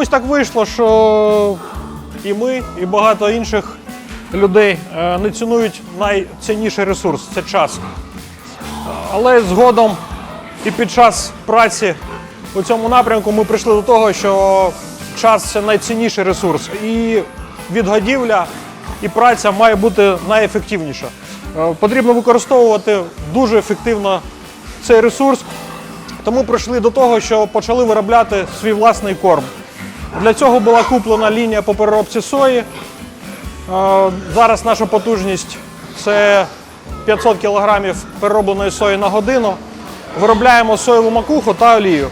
чомусь так вийшло, що і ми, і багато інших людей е, не цінують найцінніший ресурс це час. Але згодом і під час праці у цьому напрямку ми прийшли до того, що час це найцінніший ресурс. І відгодівля і праця має бути найефективніша. Е, Потрібно використовувати дуже ефективно цей ресурс. Тому прийшли до того, що почали виробляти свій власний корм. Для цього була куплена лінія по переробці сої. Е, Зараз наша потужність це 500 кг переробленої сої на годину. Виробляємо соєву макуху та олію.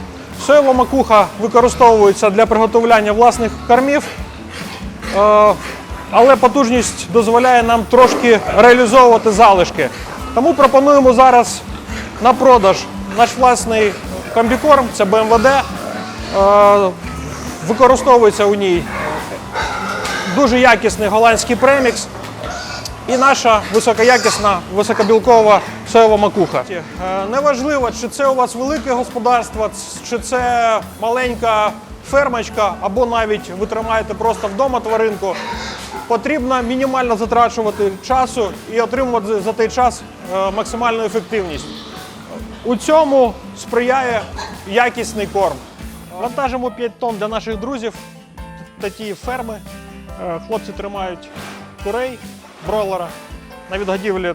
Соєва макуха використовується для приготування власних кормів, е, але потужність дозволяє нам трошки реалізовувати залишки. Тому пропонуємо зараз на продаж наш власний комбікорм, це БМВД. Використовується у ній дуже якісний голландський премікс і наша високоякісна високобілкова соєва макуха. Е, Неважливо, чи це у вас велике господарство, чи це маленька фермочка, або навіть ви тримаєте просто вдома тваринку. Потрібно мінімально затрачувати часу і отримувати за той час е, максимальну ефективність. У цьому сприяє якісний корм. Вантажимо 5 тонн для наших друзів такі ферми. Е, Хлопці тримають курей, бройлера. На відгодівлі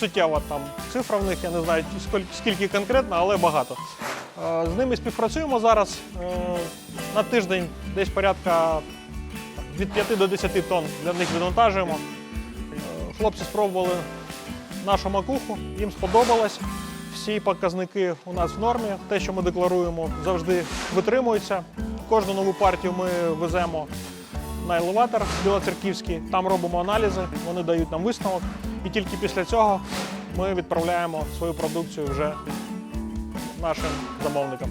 суттєва там цифра в них, я не знаю скільки, конкретно, але багато. Е, З ними співпрацюємо зараз. Е, На тиждень десь порядка від 5 до 10 тонн для них відвантажуємо. Хлопці спробували нашу макуху, їм сподобалось. Всі показники у нас в нормі. Те, що ми декларуємо, завжди витримується. Кожну нову партію ми веземо на елеватор Білоцерківський, там робимо аналізи, вони дають нам висновок. І тільки після цього ми відправляємо свою продукцію вже нашим замовникам.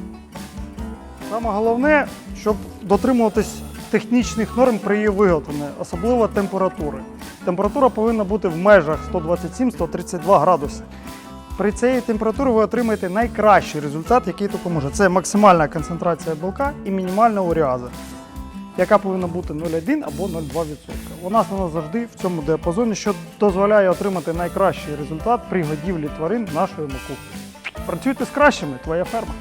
Саме головне, щоб дотримуватись технічних норм при її виготовленні, особливо температури. Температура повинна бути в межах 127-132 градуси. При цій температурі ви отримаєте найкращий результат, який тільки може. Це максимальна концентрація білка і мінімальна уріаза, яка повинна бути 0,1 або 0,2%. У нас вона завжди в цьому діапазоні, що дозволяє отримати найкращий результат при годівлі тварин нашої макухи. Працюйте з кращими, твоя ферма.